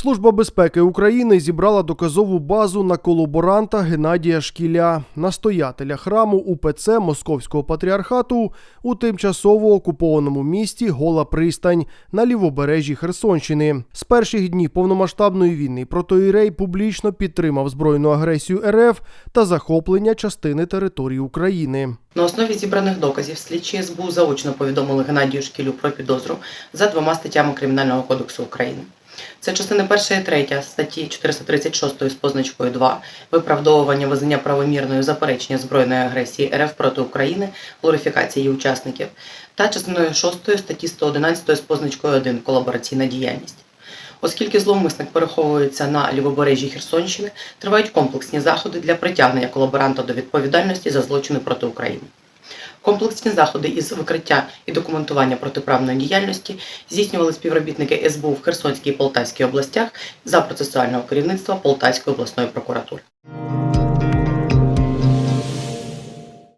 Служба безпеки України зібрала доказову базу на колаборанта Геннадія Шкіля, настоятеля храму УПЦ Московського патріархату у тимчасово окупованому місті Гола Пристань на лівобережжі Херсонщини. З перших днів повномасштабної війни протоїрей публічно підтримав збройну агресію РФ та захоплення частини території України. На основі зібраних доказів слідчі СБУ заочно повідомили Геннадію Шкілю про підозру за двома статтями Кримінального кодексу України. Це частини 1 і 3 статті 436 з позначкою 2 виправдовування визнання правомірною заперечення збройної агресії РФ проти України, глорифікації її учасників, та частиною 6 статті 111 з позначкою 1 колабораційна діяльність. Оскільки зловмисник переховується на лівобережжі Херсонщини, тривають комплексні заходи для притягнення колаборанта до відповідальності за злочини проти України. Комплексні заходи із викриття і документування протиправної діяльності здійснювали співробітники СБУ в Херсонській і Полтавській областях за процесуального керівництва Полтавської обласної прокуратури.